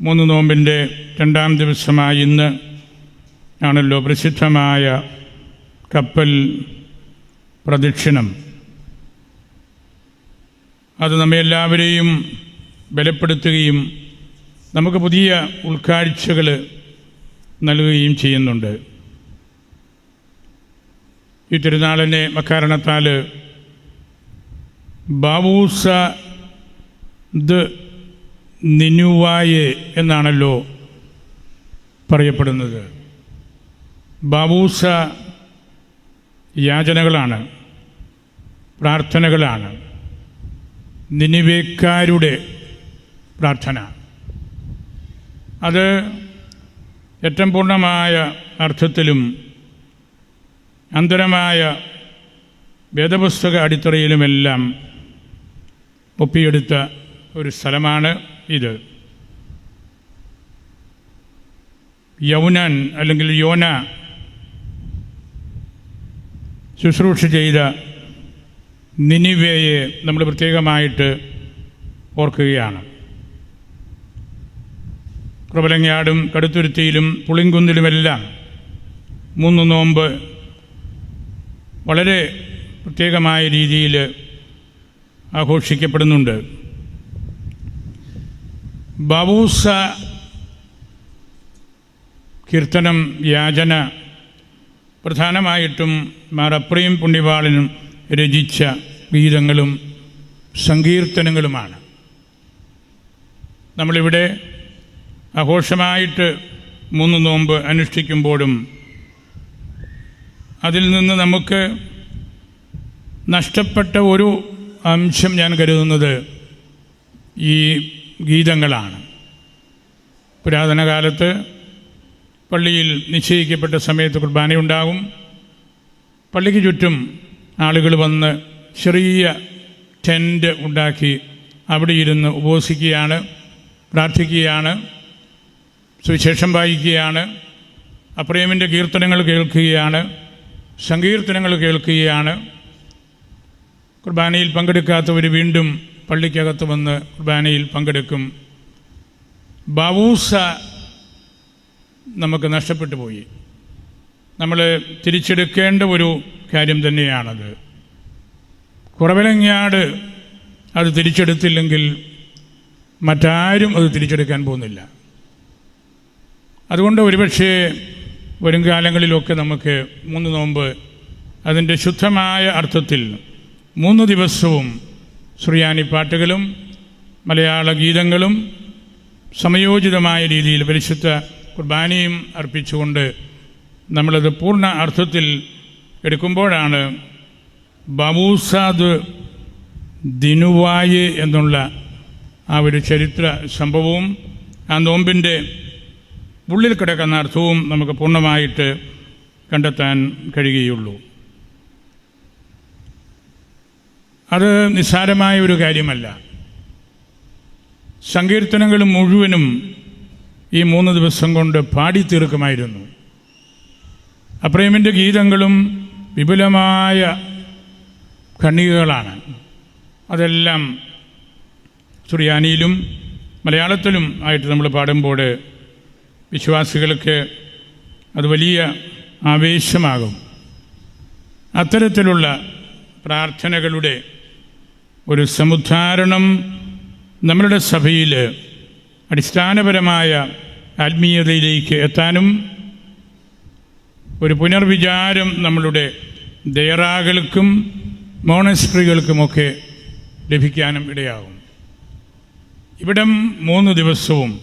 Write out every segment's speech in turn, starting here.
മൂന്ന് നോമ്പിന്റെ രണ്ടാം ദിവസമായ ഇന്ന് ആണല്ലോ പ്രസിദ്ധമായ കപ്പൽ പ്രദക്ഷിണം. അത് നമ്മെ എല്ലാവരെയും ബലപ്പെടുത്തുകയും നമുക്ക് പുതിയ ഉൾക്കാഴ്ചകൾ നൽകുകയും ചെയ്യുന്നുണ്ട്. ഈ തിരുനാളിനെ അക്കാരണത്താൽ ബാബൂസ ദ് നിനുവായെ എന്നാണല്ലോ പറയപ്പെടുന്നത്. ബാബൂസ യാചനകളാണ് പ്രാർത്ഥനകളാണ് നിനിവേക്കാരുടെ പ്രാർത്ഥന. അത് ഏറ്റവും പൂർണമായ അർത്ഥത്തിലും അന്തരമായ വേദപുസ്തക അടിത്തറയിലുമെല്ലാം ഒപ്പിയെടുത്ത ഒരു സ്ഥലമാണ് ഇത്. യൗനൻ അല്ലെങ്കിൽ യോന ശുശ്രൂഷ ചെയ്ത നിനിവേയെ നമ്മൾ പ്രത്യേകമായിട്ട് ഓർക്കുകയാണ്. പ്രബലങ്ങാടും കടുത്തുരുത്തിയിലും പുളിങ്കുന്നിലുമെല്ലാം മൂന്ന് നോമ്പ് വളരെ പ്രത്യേകമായ രീതിയിൽ ആഘോഷിക്കപ്പെടുന്നുണ്ട്. ബാബൂസ കീർത്തനം യാചന പ്രധാനമായിട്ടും മാറപ്രിയും അപ്രയും പുണ്യവാളനും രചിച്ച ഗീതങ്ങളും സങ്കീർത്തനങ്ങളുമാണ്. നമ്മളിവിടെ ആഘോഷമായിട്ട് മൂന്ന് നോമ്പ് അനുഷ്ഠിക്കുമ്പോഴും അതിൽ നിന്ന് നമുക്ക് നഷ്ടപ്പെട്ട ഒരു അംശം ഞാൻ കരുതുന്നത് ഈ ഗീതങ്ങളാണ്. പുരാതന കാലത്ത് പള്ളിയിൽ നിശ്ചയിക്കപ്പെട്ട സമയത്ത് കുർബാനയുണ്ടാകും. പള്ളിക്ക് ചുറ്റും ആളുകൾ വന്ന് ചെറിയ ടെന്റ് ഉണ്ടാക്കി അവിടെ ഇരുന്ന് ഉപവസിക്കുകയാണ് പ്രാർത്ഥിക്കുകയാണ് സുവിശേഷം വായിക്കുകയാണ് അപ്രേമിന്റെ കീർത്തനങ്ങൾ കേൾക്കുകയാണ് സങ്കീർത്തനങ്ങൾ കേൾക്കുകയാണ്. കുർബാനയിൽ പങ്കെടുക്കാത്തവർ വീണ്ടും പള്ളിക്കകത്ത് വന്ന് കുർബാനയിൽ പങ്കെടുക്കും. ബാവൂസ നമുക്ക് നഷ്ടപ്പെട്ടു പോയി. നമ്മൾ തിരിച്ചെടുക്കേണ്ട ഒരു കാര്യം തന്നെയാണത്. കുറവിലങ്ങാട് അത് തിരിച്ചെടുത്തില്ലെങ്കിൽ മറ്റാരും അത് തിരിച്ചെടുക്കാൻ പോകുന്നില്ല. അതുകൊണ്ട് ഒരുപക്ഷേ വരും കാലങ്ങളിലൊക്കെ നമുക്ക് മൂന്ന് നോമ്പ് അതിന്റെ ശുദ്ധമായ അർത്ഥത്തിൽ മൂന്ന് ദിവസവും സുറിയാനി പാട്ടുകളും മലയാള ഗീതങ്ങളും സമയോചിതമായ രീതിയിൽ പരിശുദ്ധ കുർബാനയും അർപ്പിച്ചുകൊണ്ട് നമ്മളത് പൂർണ അർത്ഥത്തിൽ എടുക്കുമ്പോഴാണ് ബാബൂസാദ് ദിനുവായ് എന്നുള്ള ആ ഒരു ചരിത്ര സംഭവവും ആ നോമ്പിന്റെ ഉള്ളിൽ കിടക്കുന്ന അർത്ഥവും നമുക്ക് പൂർണമായിട്ട് കണ്ടെത്താൻ കഴിയുകയുള്ളൂ. അത് നിസ്സാരമായ ഒരു കാര്യമല്ല. സങ്കീർത്തനങ്ങൾ മുഴുവനും ഈ മൂന്ന് ദിവസം കൊണ്ട് പാടി തീർക്കുമായിരുന്നു. അപ്രേമിന്റെ ഗീതങ്ങളും വിപുലമായ ഖണ്ഡികകളാണ് അതെല്ലാം സുറിയാനിയിലും മലയാളത്തിലും ആയിട്ട് നമ്മൾ പാടുമ്പോൾ വിശ്വാസികൾക്ക് അത് വലിയ ആവേശമാകും. അത്തരത്തിലുള്ള പ്രാർത്ഥനകളുടെ ഒരു സമുദ്ധാരണം നമ്മളുടെ സഭയിൽ അടിസ്ഥാനപരമായ ആത്മീയതയിലേക്ക് എത്താനും ഒരു പുനർവിചാരം നമ്മളുടെ ദയറാകൾക്കും മോണസ്ട്രികൾക്കുമൊക്കെ ലഭിക്കാനും ഇടയാകും. ഇവിടം മൂന്ന് ദിവസവും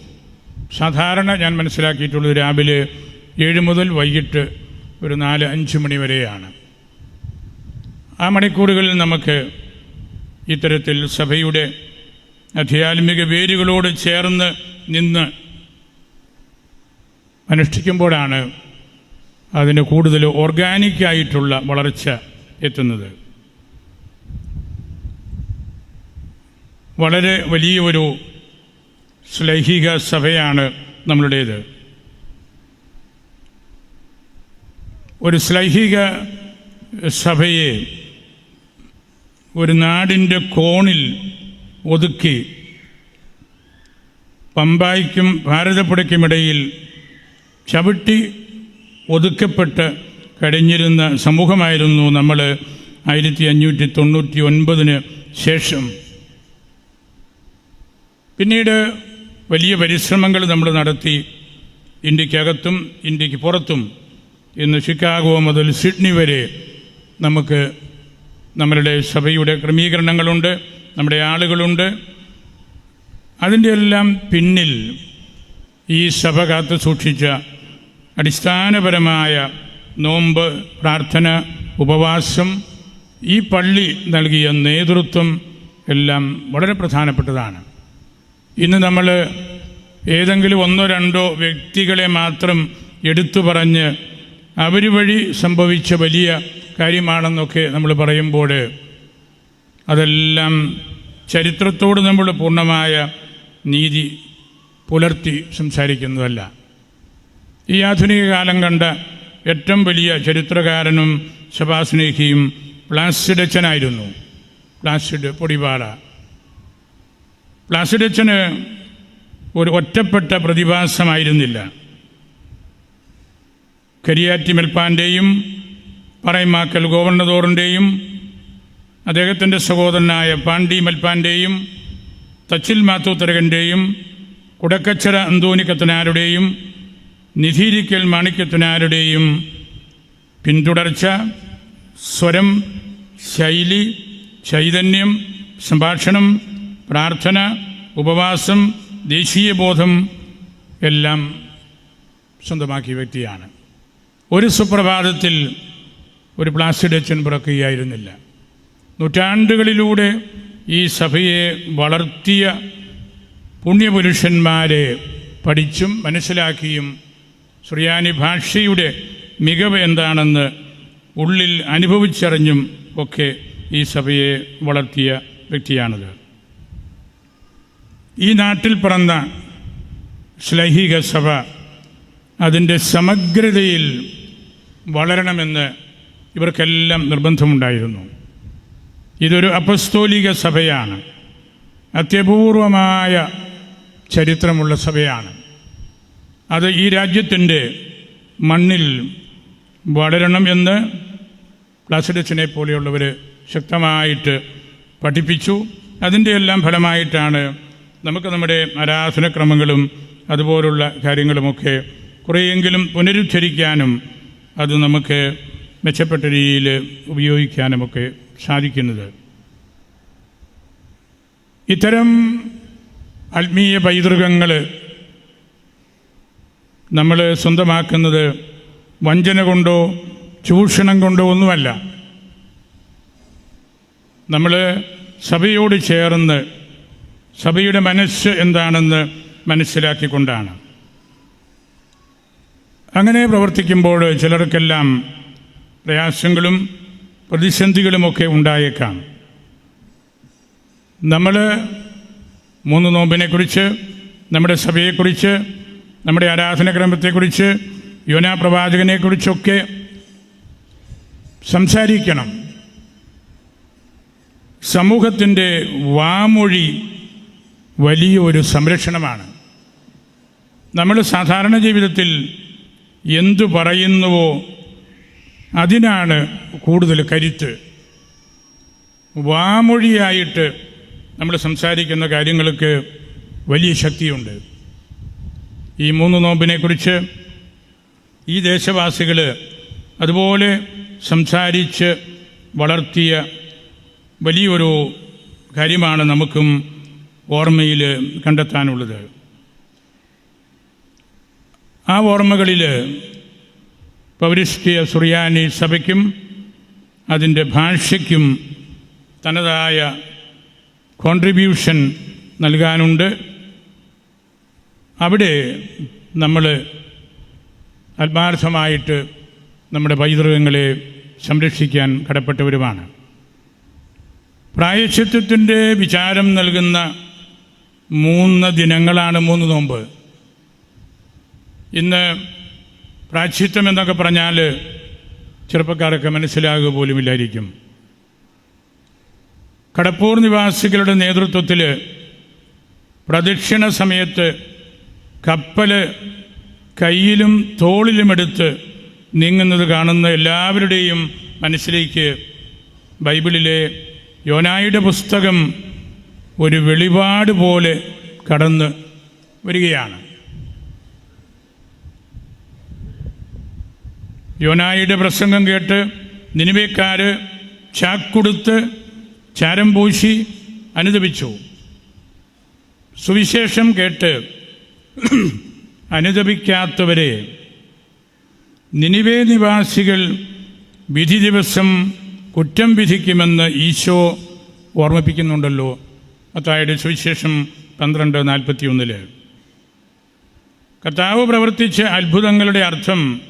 സാധാരണ ഞാൻ മനസ്സിലാക്കിയിട്ടുള്ളത് രാവിലെ ഏഴ് മുതൽ വൈകിട്ട് ഒരു നാല് അഞ്ച് മണി വരെയാണ്. ആ മണിക്കൂറുകളിൽ നമുക്ക് ഇത്തരത്തിൽ സഭയുടെ അധ്യാത്മിക വേരുകളോട് ചേർന്ന് നിന്ന് അനുഷ്ഠിക്കുമ്പോഴാണ് അതിന് കൂടുതൽ ഓർഗാനിക്കായിട്ടുള്ള വളർച്ച എത്തുന്നത്. വളരെ വലിയ ഒരു ശ്ലൈഹിക സഭയാണ് നമ്മളുടേത്. ഒരു ശ്ലൈഹിക സഭയെ ഒരു നാടിന്റെ കോണിൽ ഒതുക്കി പമ്പായ്ക്കും ഭാരതപ്പുഴയ്ക്കുമിടയിൽ ചവിട്ടി ഒതുക്കപ്പെട്ട് കഴിഞ്ഞിരുന്ന സമൂഹമായിരുന്നു നമ്മൾ ആയിരത്തി അഞ്ഞൂറ്റി തൊണ്ണൂറ്റി ഒൻപതിന് ശേഷം. പിന്നീട് വലിയ പരിശ്രമങ്ങൾ നമ്മൾ നടത്തി. ഇന്ത്യക്കകത്തും ഇന്ത്യയ്ക്ക് പുറത്തും ഇന്ന് ഷിക്കാഗോ മുതൽ സിഡ്നി വരെ നമുക്ക് നമ്മളുടെ സഭയുടെ ക്രമീകരണങ്ങളുണ്ട് നമ്മുടെ ആളുകളുണ്ട്. അതിന്റെ എല്ലാം പിന്നിൽ ഈ സഭ കാത്തു സൂക്ഷിച്ച അടിസ്ഥാനപരമായ നോമ്പ് പ്രാർത്ഥന ഉപവാസം ഈ പള്ളി നൽകിയ നേതൃത്വം എല്ലാം വളരെ പ്രധാനപ്പെട്ടതാണ്. ഇന്ന് നമ്മൾ ഏതെങ്കിലും ഒന്നോ രണ്ടോ വ്യക്തികളെ മാത്രം എടുത്തു പറഞ്ഞ് അവർ വഴി സംഭവിച്ച വലിയ കാര്യമാണെന്നൊക്കെ നമ്മൾ പറയുമ്പോൾ അതെല്ലാം ചരിത്രത്തോട് നമ്മൾ പൂർണമായ നീതി പുലർത്തി സംസാരിക്കുന്നതല്ല. ഈ ആധുനിക കാലം കണ്ട ഏറ്റവും വലിയ ചരിത്രകാരനും സഭാസ്നേഹിയും പ്ലാസിഡച്ചനായിരുന്നു പ്ലാസിഡ് പൊടിപാറ. പ്ലാസിഡച്ചന് ഒരു ഒറ്റപ്പെട്ട പ്രതിഭാസമായിരുന്നില്ല. കരിയാറ്റി മെൽപ്പാന്റെയും പറയമാക്കൽ ഗോവർണദോറിന്റെയും അദ്ദേഹത്തിന്റെ സഹോദരനായ പാണ്ഡി മൽപ്പാന്റെയും തച്ചിൽ മാത്തൂത്തരകന്റെയും കുടക്കച്ചര അന്തോണിക്കത്തനാരുടെയും നിധിരിക്കൽ മാണിക്യത്തനാരുടെയും പിന്തുടർച്ച സ്വരം ശൈലി ചൈതന്യം സംഭാഷണം പ്രാർത്ഥന ഉപവാസം ദേശീയബോധം എല്ലാം സ്വന്തമാക്കിയ വ്യക്തിയാണ്. ഒരു സുപ്രഭാതത്തിൽ ഒരു പ്ലാസ്റ്റിഡ് അച്ഛൻ പിറക്കുകയായിരുന്നില്ല. നൂറ്റാണ്ടുകളിലൂടെ ഈ സഭയെ വളർത്തിയ പുണ്യപുരുഷന്മാരെ പഠിച്ചും മനസ്സിലാക്കിയും സുറിയാനി ഭാഷയുടെ മികവ് എന്താണെന്ന് ഉള്ളിൽ അനുഭവിച്ചറിഞ്ഞും ഒക്കെ ഈ സഭയെ വളർത്തിയ വ്യക്തിയാണത്. ഈ നാട്ടിൽ പിറന്ന ശ്ലൈഹിക സഭ അതിന്റെ സമഗ്രതയിൽ വളരണമെന്ന് ഇവർക്കെല്ലാം നിർബന്ധമുണ്ടായിരുന്നു. ഇതൊരു അപസ്തോലിക സഭയാണ്. അത്യപൂർവമായ ചരിത്രമുള്ള സഭയാണ്. അത് ഈ രാജ്യത്തിന്റെ മണ്ണിൽ വളരണം എന്ന് പ്ലാസിഡസിനെ പോലെയുള്ളവർ ശക്തമായിട്ട് പഠിപ്പിച്ചു. അതിന്റെ എല്ലാം ഫലമായിട്ടാണ് നമുക്ക് നമ്മുടെ ആരാധനക്രമങ്ങളും അതുപോലുള്ള കാര്യങ്ങളുമൊക്കെ കുറേയെങ്കിലും പുനരുദ്ധരിക്കാനും അത് നമുക്ക് മെച്ചപ്പെട്ട രീതിയിൽ ഉപയോഗിക്കാനുമൊക്കെ സാധിക്കുന്നത്. ഇത്തരം ആത്മീയ പൈതൃകങ്ങൾ നമ്മൾ സ്വന്തമാക്കുന്നത് വഞ്ചന കൊണ്ടോ ചൂഷണം കൊണ്ടോ ഒന്നുമല്ല. നമ്മൾ സഭയോട് ചേർന്ന് സഭയുടെ മനസ്സ് എന്താണെന്ന് മനസ്സിലാക്കിക്കൊണ്ടാണ്. അങ്ങനെ പ്രവർത്തിക്കുമ്പോൾ ചിലർക്കെല്ലാം പ്രയാസങ്ങളും പ്രതിസന്ധികളുമൊക്കെ ഉണ്ടായേക്കാം. നമ്മൾ മൂന്ന് നോമ്പിനെക്കുറിച്ച് നമ്മുടെ സഭയെക്കുറിച്ച് നമ്മുടെ ആരാധനക്രമത്തെക്കുറിച്ച് യോനാ പ്രവാചകനെക്കുറിച്ചൊക്കെ സംസാരിക്കണം. സമൂഹത്തിന്റെ വാമൊഴി വലിയൊരു സംരക്ഷണമാണ്. നമ്മൾ സാധാരണ ജീവിതത്തിൽ എന്തു പറയുന്നുവോ അതിനാണ് കൂടുതൽ കരുത്ത്. വാമൊഴിയായിട്ട് നമ്മൾ സംസാരിക്കുന്ന കാര്യങ്ങൾക്ക് വലിയ ശക്തിയുണ്ട്. ഈ മൂന്ന് നോമ്പിനെക്കുറിച്ച് ഈ ദേശവാസികൾ അതുപോലെ സംസാരിച്ച് വളർത്തിയ വലിയൊരു കാര്യമാണ് നമുക്കും ഓർമ്മയിൽ കണ്ടെത്താനുള്ളത്. ആ ഓർമ്മകളിൽ പൗരസ്ത്യ സുറിയാനി സഭയ്ക്കും അതിന്റെ ഭാഷയ്ക്കും തനതായ കോൺട്രിബ്യൂഷൻ നൽകാനുണ്ട്. അവിടെ നമ്മൾ ആത്മാർത്ഥമായിട്ട് നമ്മുടെ പൈതൃകങ്ങളെ സംരക്ഷിക്കാൻ കടപ്പെട്ടവരുമാണ്. പ്രായശ്ചിത്വത്തിന്റെ വിചാരം നൽകുന്ന മൂന്ന് ദിനങ്ങളാണ് മൂന്ന് നോമ്പ്. ഇന്ന് പ്രായശ്ചിത്തം എന്നൊക്കെ പറഞ്ഞാൽ ചെറുപ്പക്കാരൊക്കെ മനസ്സിലാകുക പോലുമില്ലായിരിക്കും കടപ്പൂർ നിവാസികളുടെ നേതൃത്വത്തിൽ പ്രദക്ഷിണ സമയത്ത് കപ്പൽ കയ്യിലും തോളിലുമെടുത്ത് നീങ്ങുന്നത് കാണുന്ന എല്ലാവരുടെയും മനസ്സിലേക്ക് ബൈബിളിലെ യോനായുടെ പുസ്തകം ഒരു വെളിപാട് പോലെ കടന്ന് വരികയാണ്. യോനായുടെ പ്രസംഗം കേട്ട് നിനിവേക്കാർ ചാക്കുടുത്ത് ചാരം പൂശി അനുദപിച്ചു. സുവിശേഷം കേട്ട് അനുദപിക്കാത്തവരെ നിനിവേ നിവാസികൾ വിധി ദിവസം കുറ്റം വിധിക്കുമെന്ന് ഈശോ ഓർമ്മിപ്പിക്കുന്നുണ്ടല്ലോ. അത്തായുടെ സുവിശേഷം പന്ത്രണ്ട് നാൽപ്പത്തിയൊന്നിൽ. കർത്താവ് പ്രവർത്തിച്ച അത്ഭുതങ്ങളുടെ അർത്ഥം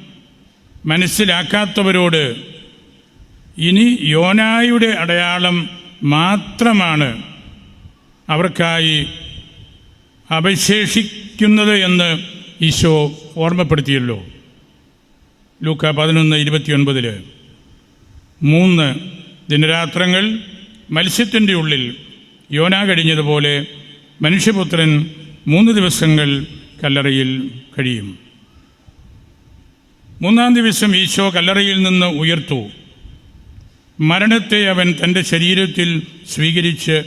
മനസ്സിലാക്കാത്തവരോട് ഇനി യോനായുടെ അടയാളം മാത്രമാണ് അവർക്കായി അവശേഷിക്കുന്നത് എന്ന് ഈശോ ഓർമ്മപ്പെടുത്തിയല്ലോ. ലൂക്ക പതിനൊന്ന് ഇരുപത്തിയൊൻപതിൽ മൂന്ന് ദിനരാത്രങ്ങൾ മത്സ്യത്തിന്റെ ഉള്ളിൽ യോന കഴിഞ്ഞതുപോലെ മനുഷ്യപുത്രൻ മൂന്ന് ദിവസങ്ങൾ കല്ലറയിൽ കഴിയും. മൂന്നാം ദിവസം ഈശോ കല്ലറയിൽ നിന്ന് ഉയർത്തു. മരണത്തെ അവൻ തന്റെ ശരീരത്തിൽ സ്വീകരിച്ച്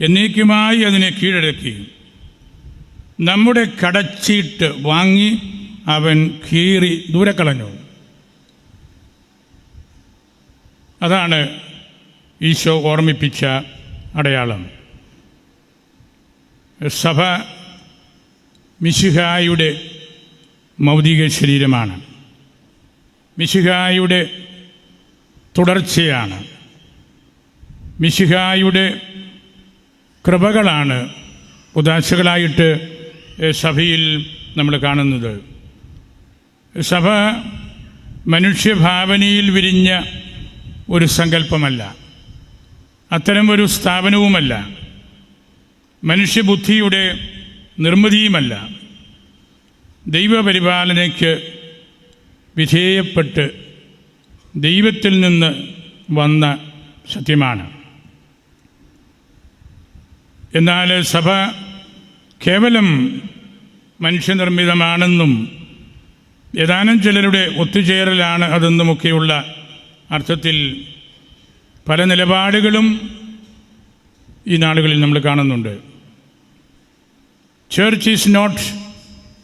എന്നേക്കുമായി അതിനെ കീഴടക്കി. നമ്മുടെ കടച്ചീട്ട് വാങ്ങി അവൻ കീറി ദൂരെ കളഞ്ഞു. അതാണ് ഈശോ ഓർമ്മിപ്പിച്ച അടയാളം. സഭ മിശിഹായുടെ മൗതിക ശരീരമാണ്. മിശിഹായുടെ തുടർച്ചയാണ്. മിശിഹായുടെ കൃപകളാണ് ഉദാശകളായിട്ട് സഭയിൽ നമ്മൾ കാണുന്നത്. സഭ മനുഷ്യഭാവനയിൽ വിരിഞ്ഞ ഒരു സങ്കല്പമല്ല. അത്തരം ഒരു സ്ഥാപനവുമല്ല. മനുഷ്യബുദ്ധിയുടെ നിർമ്മിതിയുമല്ല. ദൈവപരിപാലനയ്ക്ക് വിധേയപ്പെട്ട് ദൈവത്തിൽ നിന്ന് വന്ന സത്യമാണ്. എന്നാൽ സഭ കേവലം മനുഷ്യനിർമ്മിതമാണെന്നും ഏതാനും ചിലരുടെ ഒത്തുചേരലാണ് അതെന്നുമൊക്കെയുള്ള അർത്ഥത്തിൽ പല നിലപാടുകളും ഈ നാളുകളിൽ നമ്മൾ കാണുന്നുണ്ട്. Church is not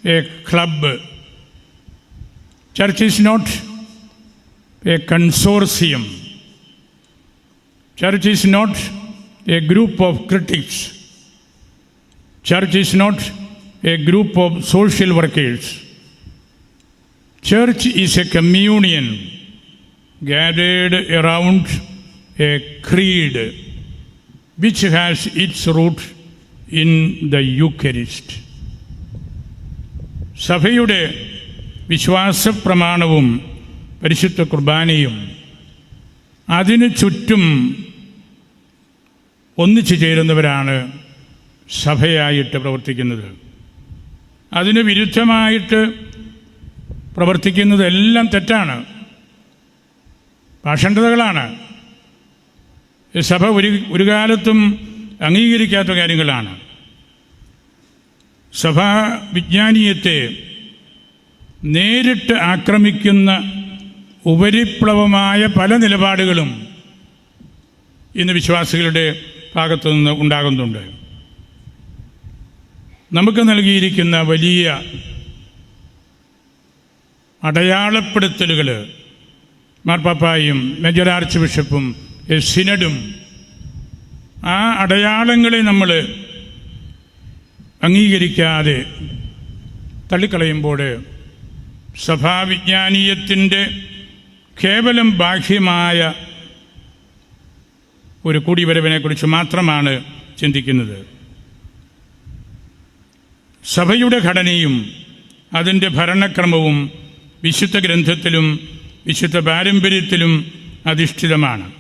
a club Church is not a consortium church is not a group of critics church is not a group of social workers church is a communion gathered around a creed which has its root in the Eucharist. സഭയുടെ വിശ്വാസ പ്രമാണവും പരിശുദ്ധ കുർബാനയും അതിനു ചുറ്റും ഒന്നിച്ചു ചേരുന്നവരാണ് സഭയായിട്ട് പ്രവർത്തിക്കുന്നത്. അതിന് വിരുദ്ധമായിട്ട് പ്രവർത്തിക്കുന്നതെല്ലാം തെറ്റാണ്. പാഷണ്ഡതകളാണ്. സഭ ഒരു ഒരു കാലത്തും അംഗീകരിക്കാത്ത കാര്യങ്ങളാണ്. സഭാ വിജ്ഞാനീയത്തെ നേരിട്ട് ആക്രമിക്കുന്ന ഉപരിപ്ലവമായ പല നിലപാടുകളും ഇന്ന് വിശ്വാസികളുടെ ഭാഗത്തു നിന്ന് ഉണ്ടാകുന്നുണ്ട്. നമുക്ക് നൽകിയിരിക്കുന്ന വലിയ അടയാളപ്പെടുത്തലുകൾ മാർപ്പാപ്പായും മേജർ ആർച്ച് ബിഷപ്പും സിനഡും ആ അടയാളങ്ങളെ നമ്മൾ അംഗീകരിക്കാതെ തള്ളിക്കളയുമ്പോൾ സഭാവിജ്ഞാനീയത്തിന്റെ കേവലം ബാഹ്യമായ ഒരു കൂടിവരവിനെക്കുറിച്ച് മാത്രമാണ് ചിന്തിക്കുന്നത്. സഭയുടെ ഘടനയും അതിന്റെ ഭരണക്രമവും വിശുദ്ധ ഗ്രന്ഥത്തിലും വിശുദ്ധ പാരമ്പര്യത്തിലും അധിഷ്ഠിതമാണ്.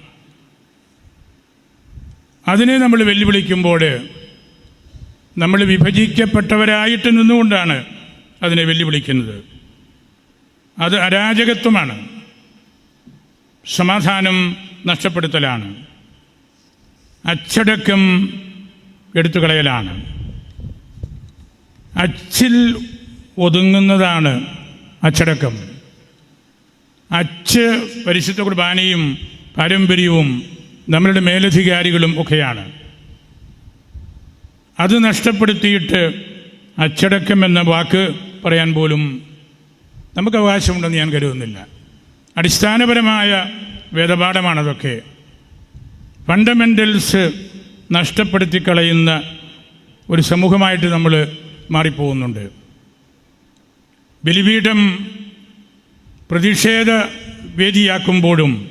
അതിനെ നമ്മൾ വെല്ലുവിളിക്കുമ്പോൾ നമ്മൾ വിഭജിക്കപ്പെട്ടവരായിട്ട് നിന്നുകൊണ്ടാണ് അതിനെ വെല്ലുവിളിക്കുന്നത്. അത് അരാജകത്വമാണ്. സമാധാനം നഷ്ടപ്പെടുത്തലാണ്. അച്ചടക്കം എടുത്തുകളയലാണ്. അച്ചിൽ ഒതുങ്ങുന്നതാണ് അച്ചടക്കം. അച്ച് പരിശുദ്ധ കുർബാനയും പാരമ്പര്യവും നമ്മളുടെ മേലധികാരികളും ഒക്കെയാണ്. അത് നഷ്ടപ്പെടുത്തിയിട്ട് അച്ചടക്കം എന്ന വാക്ക് പറയാൻ പോലും നമുക്ക് അവകാശമുണ്ടെന്ന് ഞാൻ കരുതുന്നില്ല. അടിസ്ഥാനപരമായ വേദപാഠമാണതൊക്കെ. ഫണ്ടമെന്റൽസ് നഷ്ടപ്പെടുത്തി കളയുന്ന ഒരു സമൂഹമായിട്ട് നമ്മൾ മാറിപ്പോകുന്നുണ്ട്. ബലിപീഠം പ്രതിഷേധ വേദിയാക്കുമ്പോഴും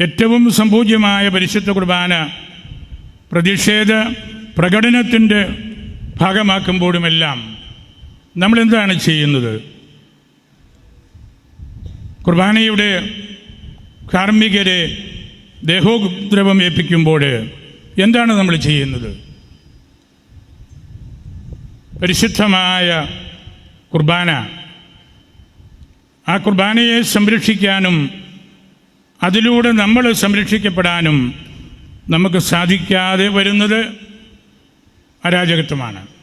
ഏറ്റവും സംപൂജ്യമായ പരിശുദ്ധ കുർബാന പ്രതിഷേധ പ്രകടനത്തിന്റെ ഭാഗമാക്കുമ്പോഴുമെല്ലാം നമ്മൾ എന്താണ് ചെയ്യുന്നത്? കുർബാനയുടെ കാർമ്മികരെ ദേഹോദ്രവം ഏൽപ്പിക്കുമ്പോൾ എന്താണ് നമ്മൾ ചെയ്യുന്നത്? പരിശുദ്ധമായ കുർബാന. ആ കുർബാനയെ സംരക്ഷിക്കാനും അതിലൂടെ നമ്മൾ സംരക്ഷിക്കപ്പെടാനും നമുക്ക് സാധിക്കാതെ വരുന്നത് അരാജകത്വമാണ്.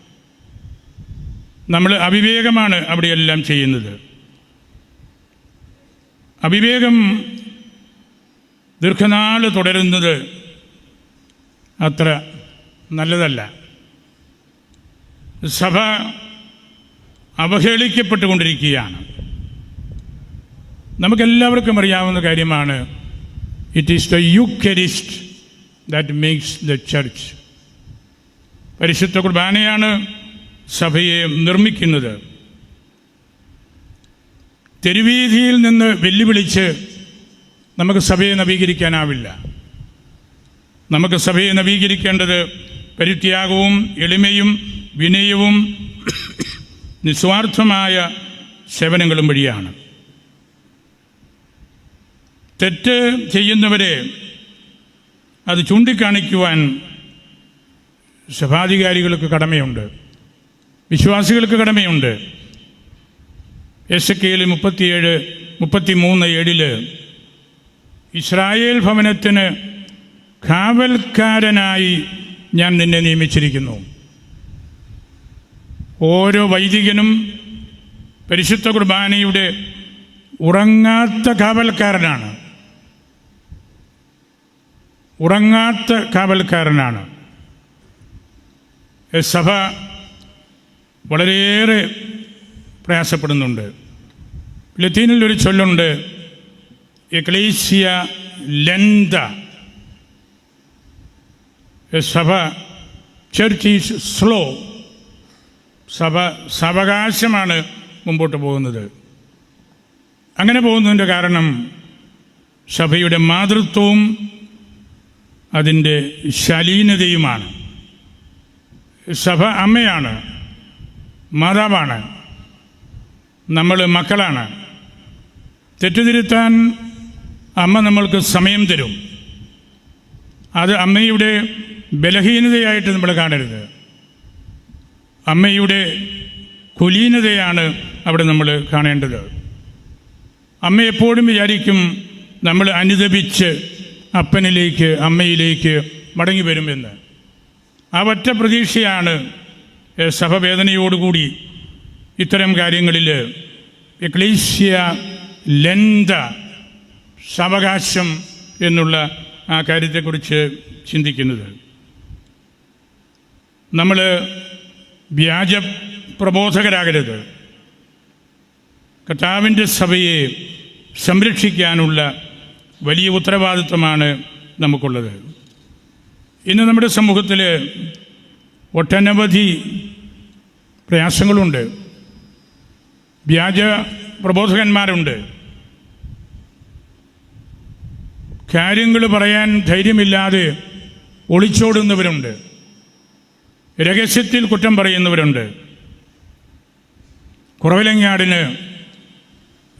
നമ്മൾ അവിവേകമാണ് അവിടെയെല്ലാം ചെയ്യുന്നത്. അവിവേകം ദീർഘനാൾ തുടരുന്നത് അത്ര നല്ലതല്ല. സഭ അവഹേളിക്കപ്പെട്ടുകൊണ്ടിരിക്കുകയാണ്. നമുക്കെല്ലാവർക്കും അറിയാവുന്ന കാര്യമാണ് it is the Eucharist that makes the church പരിശുദ്ധ കുർബാനയാണ് സഭയെ നിർമ്മിക്കുന്നത്. തെരുവീതിയിൽ നിന്ന് വെല്ലുവിളിച്ച് നമുക്ക് സഭയെ നവീകരിക്കാനാവില്ല. നമുക്ക് സഭയെ നവീകരിക്കേണ്ടത് പരിത്യാഗവും എളിമയും വിനയവും നിസ്വാർത്ഥമായ സേവനങ്ങളും വഴിയാണ്. തെറ്റ് ചെയ്യുന്നവരെ അത് ചൂണ്ടിക്കാണിക്കുവാൻ സഭാധികാരികൾക്ക് കടമയുണ്ട്. വിശ്വാസികൾക്ക് കടമയുണ്ട്. എസ് കെയിൽ മുപ്പത്തിയേഴ് മുപ്പത്തിമൂന്ന് ഏഴിൽ ഇസ്രായേൽ ഭവനത്തിന് കാവൽക്കാരനായി ഞാൻ നിന്നെ നിയമിച്ചിരിക്കുന്നു. ഓരോ വൈദികനും പരിശുദ്ധ കുർബാനയുടെ ഉറങ്ങാത്ത കാവൽക്കാരനാണ്. ഉറങ്ങാത്ത കാവൽക്കാരനാണ്. സഭ വളരെയേറെ പ്രയാസപ്പെടുന്നുണ്ട്. ലത്തീനിൽ ഒരു ചൊല്ലുണ്ട് എക്ലേസിയ ലെന്ത സഭ ചർച്ച് ഈസ് സ്ലോ സഭ സവകാശമാണ് മുമ്പോട്ട് പോകുന്നത്. അങ്ങനെ പോകുന്നതിന്റെ കാരണം സഭയുടെ മാതൃത്വവും അതിന്റെ ശലീനതയുമാണ്. സഭ അമ്മയാണ്. മാതാവാണ്. നമ്മൾ മക്കളാണ്. തെറ്റുതിരുത്താൻ അമ്മ നമ്മൾക്ക് സമയം തരും. അത് അമ്മയുടെ ബലഹീനതയായിട്ട് നമ്മൾ കാണരുത്. അമ്മയുടെ കുലീനതയാണ് അവിടെ നമ്മൾ കാണേണ്ടത്. അമ്മ എപ്പോഴും വിചാരിക്കും നമ്മൾ അനുദപിച്ച് അപ്പനിലേക്ക് അമ്മയിലേക്ക് മടങ്ങി വരുമെന്ന്. ആ ഒറ്റ പ്രതീക്ഷയാണ് സഭവേദനയോടുകൂടി ഇത്തരം കാര്യങ്ങളിൽ എക്ലീസിയ ലെന്ത സാവകാശം എന്നുള്ള ആ കാര്യത്തെക്കുറിച്ച് ചിന്തിക്കുന്നത്. നമ്മൾ വ്യാജ പ്രബോധകരാകരുത്. കർത്താവിന്റെ സഭയെ സംരക്ഷിക്കാനുള്ള വലിയ ഉത്തരവാദിത്വമാണ് നമുക്കുള്ളത്. ഇന്ന് നമ്മുടെ സമൂഹത്തിൽ ഒട്ടനവധി പ്രയാസങ്ങളുണ്ട്. വ്യാജ പ്രബോധകന്മാരുണ്ട്. കാര്യങ്ങൾ പറയാൻ ധൈര്യമില്ലാതെ ഒളിച്ചോടുന്നവരുണ്ട്. രഹസ്യത്തിൽ കുറ്റം പറയുന്നവരുണ്ട്. കുറവിലങ്ങാടിന്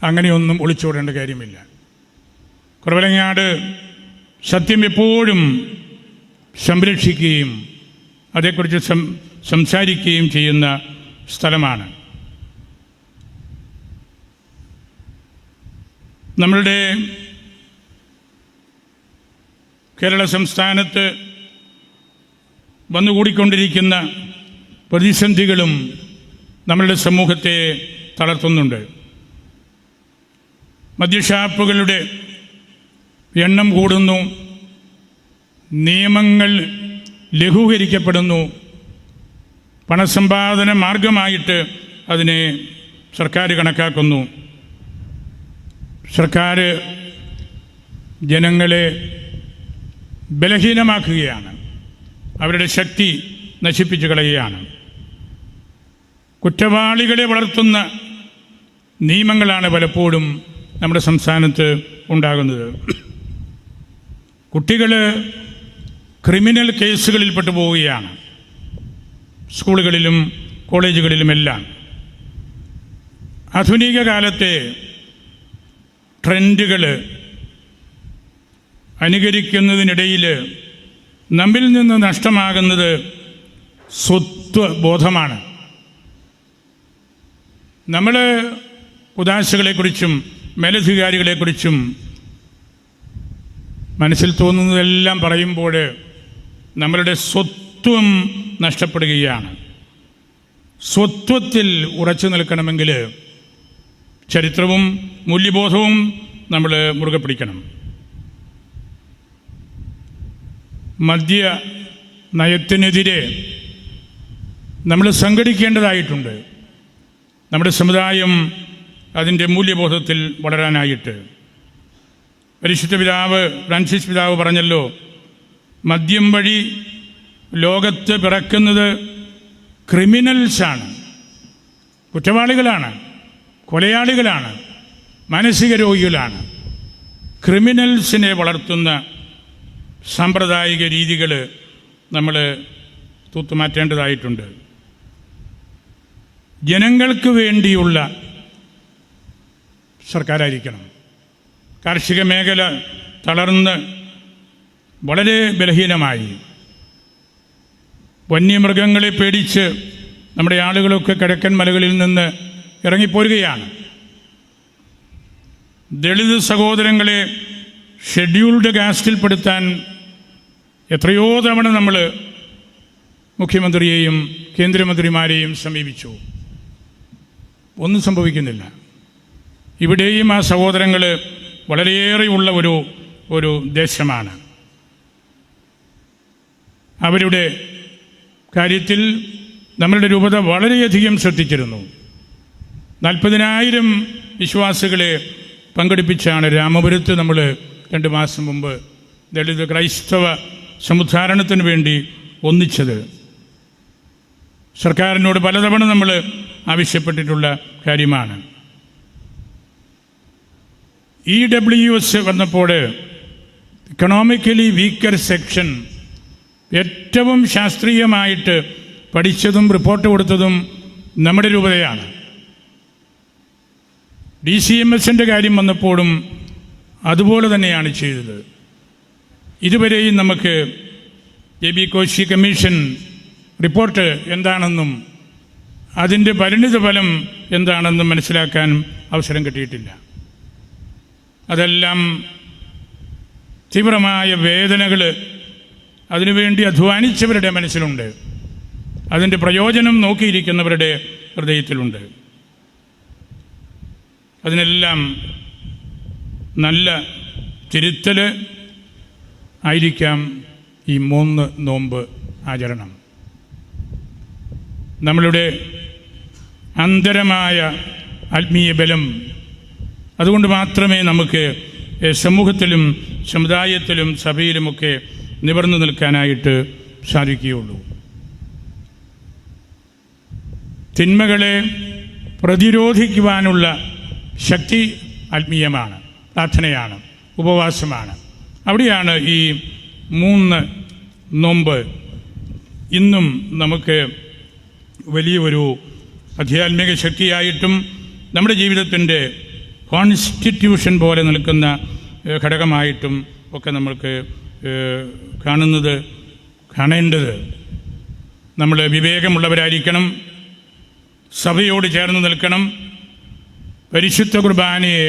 അങ്ങനെയൊന്നും ഒളിച്ചോടേണ്ട കാര്യമില്ല. കുറവിലങ്ങാട് സത്യം എപ്പോഴും സംരക്ഷിക്കുകയും അതേക്കുറിച്ച് സം സംസാരിക്കുകയും ചെയ്യുന്ന സ്ഥലമാണ്. നമ്മളുടെ കേരള സംസ്ഥാനത്ത് വന്നുകൂടിക്കൊണ്ടിരിക്കുന്ന പ്രതിസന്ധികളും നമ്മളുടെ സമൂഹത്തെ തളർത്തുന്നുണ്ട്. മദ്യഷാപ്പുകളുടെ എണ്ണം കൂടുന്നു. നിയമങ്ങൾ ലഘൂകരിക്കപ്പെടുന്നു. പണസമ്പാദന മാർഗമായിട്ട് അതിനെ സർക്കാർ കണക്കാക്കുന്നു. സർക്കാർ ജനങ്ങളെ ബലഹീനമാക്കുകയാണ്. അവരുടെ ശക്തി നശിപ്പിച്ചു കളയുകയാണ്. കുറ്റവാളികളെ വളർത്തുന്ന നിയമങ്ങളാണ് പലപ്പോഴും നമ്മുടെ സംസ്ഥാനത്ത് ഉണ്ടാകുന്നത്. കുട്ടികൾ ക്രിമിനൽ കേസുകളിൽപ്പെട്ടു പോവുകയാണ് സ്കൂളുകളിലും കോളേജുകളിലുമെല്ലാം. ആധുനിക കാലത്തെ ട്രെൻഡുകൾ അനുകരിക്കുന്നതിനിടയിൽ നമ്മിൽ നിന്ന് നഷ്ടമാകുന്നത് സ്വത്വ ബോധമാണ്. നമ്മൾ ഉദാശകളെക്കുറിച്ചും മേലധികാരികളെക്കുറിച്ചും മനസ്സിൽ തോന്നുന്നതെല്ലാം പറയുമ്പോൾ നമ്മളുടെ സ്വത്വം നഷ്ടപ്പെടുകയാണ്. സ്വത്വത്തിൽ ഉറച്ചു നിൽക്കണമെങ്കിൽ ചരിത്രവും മൂല്യബോധവും നമ്മൾ മുറുകെ പിടിക്കണം. മദ്യ നയത്തിനെതിരെ നമ്മൾ സംഘടിക്കേണ്ടതായിട്ടുണ്ട്. നമ്മുടെ സമുദായം അതിന്റെ മൂല്യബോധത്തിൽ വളരാനായിട്ട്. പരിശുദ്ധ പിതാവ് ഫ്രാൻസിസ് പിതാവ് പറഞ്ഞല്ലോ മദ്യം വഴി ലോകത്ത് പിറക്കുന്നത് ക്രിമിനൽസാണ്. കുറ്റവാളികളാണ് കൊലയാളികളാണ് മാനസിക രോഗികളാണ്. ക്രിമിനൽസിനെ വളർത്തുന്ന സാമ്പ്രദായിക രീതികൾ നമ്മൾ തൂത്തുമാറ്റേണ്ടതായിട്ടുണ്ട്. ജനങ്ങൾക്ക് വേണ്ടിയുള്ള സർക്കാരായിരിക്കണം. കാർഷിക മേഖല തളർന്ന് വളരെ ബലഹീനമായി. വന്യമൃഗങ്ങളെ പേടിച്ച് നമ്മുടെ ആളുകളൊക്കെ കിഴക്കൻ മലകളിൽ നിന്ന് ഇറങ്ങിപ്പോരുകയാണ്. ദളിത് സഹോദരങ്ങളെ ഷെഡ്യൂൾഡ് കാസ്റ്റിൽപ്പെടുത്താൻ എത്രയോ തവണ നമ്മൾ മുഖ്യമന്ത്രിയെയും കേന്ദ്രമന്ത്രിമാരെയും സമീപിച്ചു. ഒന്നും സംഭവിക്കുന്നില്ല. ഇവിടെയും ആ സഹോദരങ്ങൾ വളരെയേറെയുള്ള ഒരു ഒരു ദേശമാണ്. അവരുടെ കാര്യത്തിൽ നമ്മളുടെ രൂപത വളരെയധികം ശ്രദ്ധിച്ചിരുന്നു. നാൽപ്പതിനായിരം വിശ്വാസികളെ പങ്കെടുപ്പിച്ചാണ് രാമപുരത്ത് നമ്മൾ രണ്ട് മാസം മുമ്പ് ദളിത് ക്രൈസ്തവ സമുദ്ധാരണത്തിന് വേണ്ടി ഒന്നിച്ചത്. സർക്കാരിനോട് പലതവണ നമ്മൾ ആവശ്യപ്പെട്ടിട്ടുള്ള കാര്യമാണ്. ഇ ഡബ്ല്യു എസ് വന്നപ്പോൾ ഇക്കണോമിക്കലി വീക്കർ സെക്ഷൻ ഏറ്റവും ശാസ്ത്രീയമായിട്ട് പഠിച്ചതും റിപ്പോർട്ട് കൊടുത്തതും നമ്മുടെ രൂപതയാണ്. ഡി സി എം എസിന്റെ കാര്യം വന്നപ്പോഴും അതുപോലെ തന്നെയാണ് ചെയ്തത്. ഇതുവരെയും നമുക്ക് A B Koshy commission report എന്താണെന്നും അതിന്റെ പരിണിത ഫലം എന്താണെന്നും മനസ്സിലാക്കാൻ അവസരം കിട്ടിയിട്ടില്ല. അതെല്ലാം തീവ്രമായ വേദനകൾ അതിനുവേണ്ടി അധ്വാനിച്ചവരുടെ മനസ്സിലുണ്ട്. അതിന്റെ പ്രയോജനം നോക്കിയിരിക്കുന്നവരുടെ ഹൃദയത്തിലുണ്ട്. അതിനെല്ലാം നല്ല തിരുത്തൽ ആയിരിക്കാം ഈ മൂന്ന് നോമ്പ് ആചരണം. നമ്മളുടെ അന്തരമായ ആത്മീയ ബലം അതുകൊണ്ട് മാത്രമേ നമുക്ക് സമൂഹത്തിലും സമുദായത്തിലും സഭയിലുമൊക്കെ നിവർന്നു നിൽക്കാനായിട്ട് സാധിക്കുകയുള്ളൂ. തിന്മകളെ പ്രതിരോധിക്കുവാനുള്ള ശക്തി ആത്മീയമാണ് പ്രാർത്ഥനയാണ് ഉപവാസമാണ്. അവിടെയാണ് ഈ മൂന്ന് നോമ്പ്. ഇന്നും നമുക്ക് വലിയൊരു ആധ്യാത്മിക ശക്തിയായിട്ടും നമ്മുടെ ജീവിതത്തിന്റെ കോൺസ്റ്റിറ്റ്യൂഷൻ പോലെ നിൽക്കുന്ന ഘടകമായിട്ടും ഒക്കെ നമ്മൾക്ക് കാണുന്നത് കാണേണ്ടത് നമ്മൾ വിവേകമുള്ളവരായിരിക്കണം സഭയോട് ചേർന്ന് നിൽക്കണം പരിശുദ്ധ കുർബാനയെ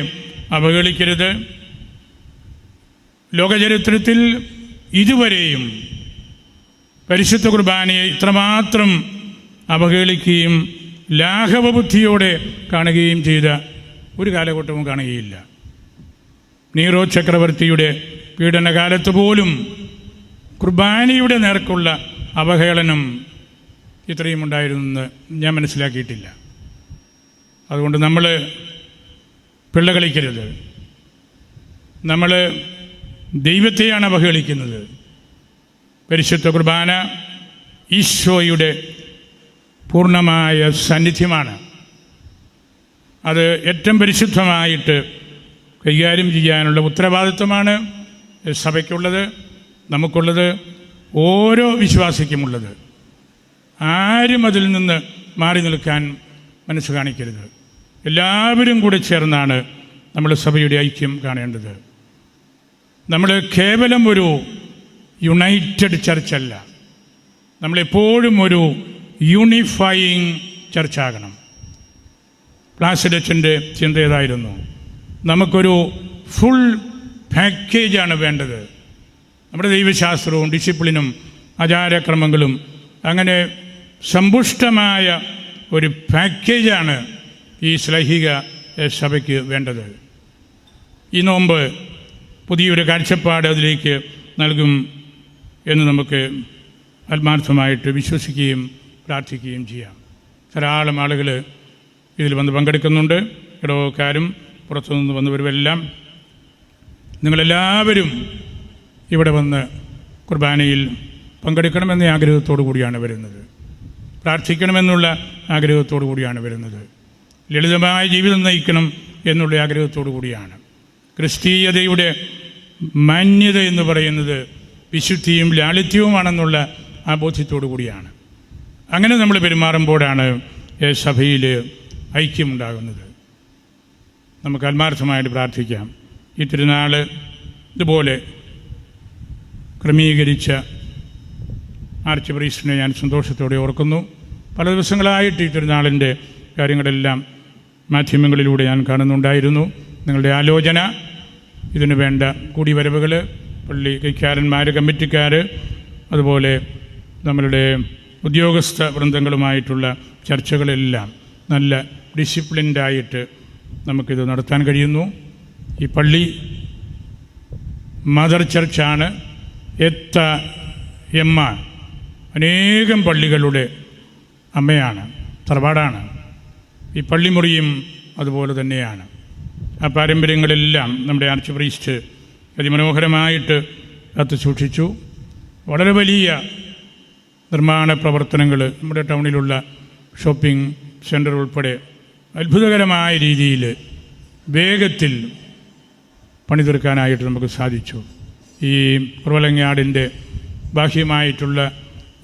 അവഹേളിക്കരുത്. ലോകചരിത്രത്തിൽ ഇതുവരെയും പരിശുദ്ധ കുർബാനയെ ഇത്രമാത്രം അവഹേളിക്കുകയും ലാഘവബുദ്ധിയോടെ കാണുകയും ചെയ്ത ഒരു കാലഘട്ടവും കാണുകയില്ല. നീറോ ചക്രവർത്തിയുടെ പീഡനകാലത്ത് പോലും കുർബാനയുടെ നേർക്കുള്ള അവഹേളനം ഇത്രയും ഉണ്ടായിരുന്നെന്ന് ഞാൻ മനസ്സിലാക്കിയിട്ടില്ല. അതുകൊണ്ട് നമ്മൾ പിള്ള കളിക്കരുത് നമ്മൾ ദൈവത്തെയാണ് അവഹേളിക്കുന്നത്. പരിശുദ്ധ കുർബാന ഈശോയുടെ പൂർണമായ സാന്നിധ്യമാണ്. അത് ഏറ്റവും പരിശുദ്ധമായിട്ട് കൈകാര്യം ചെയ്യാനുള്ള ഉത്തരവാദിത്വമാണ് സഭയ്ക്കുള്ളത് നമുക്കുള്ളത് ഓരോ വിശ്വാസിക്കുമുള്ളത്. ആരും അതിൽ നിന്ന് മാറി നിൽക്കാൻ മനസ്സ് കാണിക്കരുത്. എല്ലാവരും കൂടെ ചേർന്നാണ് നമ്മൾ സഭയുടെ ഐക്യം കാണേണ്ടത്. നമ്മൾ കേവലം ഒരു യുണൈറ്റഡ് ചർച്ചല്ല നമ്മളെപ്പോഴും ഒരു യൂണിഫൈയിങ് ചർച്ചാകണം. പ്ലാസിഡച്ചന്റെ ചിന്ത ഏതായിരുന്നു? നമുക്കൊരു ഫുൾ പാക്കേജാണ് വേണ്ടത്. നമ്മുടെ ദൈവശാസ്ത്രവും ഡിസിപ്ലിനും ആചാരക്രമങ്ങളും അങ്ങനെ സമ്പുഷ്ടമായ ഒരു പാക്കേജാണ് ഈ ശ്ലൈഹിക സഭയ്ക്ക് വേണ്ടത്. ഈ നോമ്പ് പുതിയൊരു കാഴ്ചപ്പാട് അതിലേക്ക് നൽകും എന്ന് നമുക്ക് ആത്മാർത്ഥമായിട്ട് വിശ്വസിക്കുകയും പ്രാർത്ഥിക്കുകയും ചെയ്യാം. ധാരാളം ആളുകൾ ഇതിൽ വന്ന് പങ്കെടുക്കുന്നുണ്ട്. ഇടവക്കാരും പുറത്തുനിന്ന് വന്നവരുമെല്ലാം നിങ്ങളെല്ലാവരും ഇവിടെ വന്ന് കുർബാനയിൽ പങ്കെടുക്കണമെന്ന ആഗ്രഹത്തോടു കൂടിയാണ് വരുന്നത്. പ്രാർത്ഥിക്കണമെന്നുള്ള ആഗ്രഹത്തോടു കൂടിയാണ് വരുന്നത്. ലളിതമായ ജീവിതം നയിക്കണം എന്നുള്ള ആഗ്രഹത്തോടു കൂടിയാണ്. ക്രിസ്തീയതയുടെ മാന്യത എന്ന് പറയുന്നത് വിശുദ്ധിയും ലാളിത്യവുമാണെന്നുള്ള ആ ബോധ്യത്തോടു കൂടിയാണ്. അങ്ങനെ നമ്മൾ പെരുമാറുമ്പോഴാണ് സഭയിൽ ഐക്യമുണ്ടാകുന്നത്. നമുക്ക് ആത്മാർത്ഥമായിട്ട് പ്രാർത്ഥിക്കാം. ഈ തിരുനാൾ ഇതുപോലെ ക്രമീകരിച്ച ആർച്ച് പ്രീസ്റ്റിനെ ഞാൻ സന്തോഷത്തോടെ ഓർക്കുന്നു. പല ദിവസങ്ങളായിട്ട് ഈ തിരുനാളിന്റെ കാര്യങ്ങളെല്ലാം മാധ്യമങ്ങളിലൂടെ ഞാൻ കാണുന്നുണ്ടായിരുന്നു. നിങ്ങളുടെ ആലോചന ഇതിനു വേണ്ട കൂടിവരവുകൾ പള്ളി കൈക്കാരന്മാർ കമ്മിറ്റിക്കാർ അതുപോലെ നമ്മളുടെ ഉദ്യോഗസ്ഥ വൃന്ദങ്ങളുമായിട്ടുള്ള ചർച്ചകളെല്ലാം നല്ല ഡിസിപ്ലിൻഡായിട്ട് നമുക്കിത് നടത്താൻ കഴിയുന്നു. ഈ പള്ളി മദർ ചർച്ചാണ്. എത്ത എമ്മ അനേകം പള്ളികളുടെ അമ്മയാണ് തറവാടാണ്. ഈ പള്ളിമുറിയും അതുപോലെ തന്നെയാണ്. ആ പാരമ്പര്യങ്ങളെല്ലാം നമ്മുടെ ആർച്ച് പ്രീസ്റ്റ് അതിമനോഹരമായിട്ട് കത്ത് സൂക്ഷിച്ചു. വളരെ വലിയ നിർമ്മാണ പ്രവർത്തനങ്ങൾ നമ്മുടെ ടൗണിലുള്ള ഷോപ്പിംഗ് സെന്റർ ഉൾപ്പെടെ അത്ഭുതകരമായ രീതിയിൽ വേഗത്തിൽ പണി തീർക്കാനായിട്ട് നമുക്ക് സാധിച്ചു. ഈ കുറവലങ്ങാടിന്റെ ബാഹ്യമായിട്ടുള്ള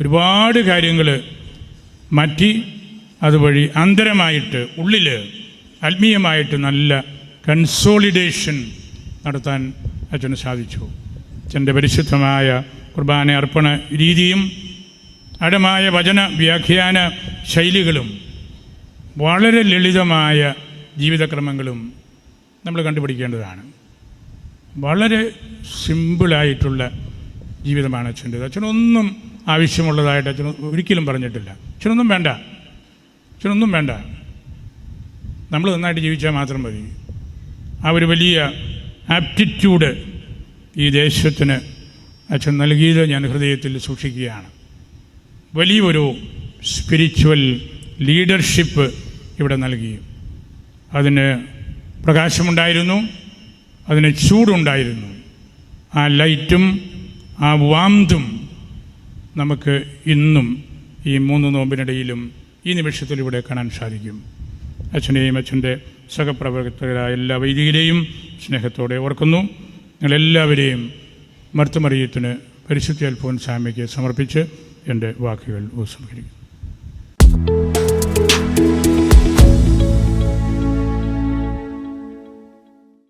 ഒരുപാട് കാര്യങ്ങൾ മാറ്റി അതുവഴി അന്തരമായിട്ട് ഉള്ളിൽ ആത്മീയമായിട്ട് നല്ല കൺസോളിഡേഷൻ നടത്താൻ അച്ഛന് സാധിച്ചു. അച്ഛന്റെ പരിശുദ്ധമായ കുർബാന അർപ്പണ രീതിയും അടമായ വചന വ്യാഖ്യാന ശൈലികളും വളരെ ലളിതമായ ജീവിതക്രമങ്ങളും നമ്മൾ കണ്ടുപിടിക്കേണ്ടതാണ്. വളരെ സിമ്പിളായിട്ടുള്ള ജീവിതമാണ് അച്ഛന്റേത്. അച്ഛനൊന്നും ആവശ്യമുള്ളതായിട്ട് അച്ഛൻ ഒരിക്കലും പറഞ്ഞിട്ടില്ല. അച്ഛനൊന്നും വേണ്ട. അച്ഛനൊന്നും വേണ്ട. നമ്മൾ നന്നായിട്ട് ജീവിച്ചാൽ മാത്രം മതി. ആ ഒരു വലിയ ആപ്റ്റിറ്റ്യൂഡ് ഈ ദേശത്തിന് അച്ഛൻ നൽകിയത് ഞാൻ ഹൃദയത്തിൽ സൂക്ഷിക്കുകയാണ്. വലിയൊരു സ്പിരിച്വൽ ലീഡർഷിപ്പ് ഇവിടെ നൽകി. അതിന് പ്രകാശമുണ്ടായിരുന്നു. അതിന് ചൂടുണ്ടായിരുന്നു. ആ ലൈറ്റും ആ വാന്തും നമുക്ക് ഇന്നും ഈ മൂന്ന് നോമ്പിനിടയിലും ഈ നിമിഷത്തിലൂടെ കാണാൻ സാധിക്കും. അച്ഛനെയും അച്ഛന്റെ സഹപ്രവർത്തകരായ എല്ലാ വൈദികരെയും സ്നേഹത്തോടെ ഓർക്കുന്നു. നിങ്ങളെല്ലാവരെയും മർത്തുമറിയത്തിന് പരിശുദ്ധി അൽഫോൻ സ്വാമിക്ക് സമർപ്പിച്ച് എന്റെ വാക്കുകൾ ഉപസംഹരിക്കുന്നു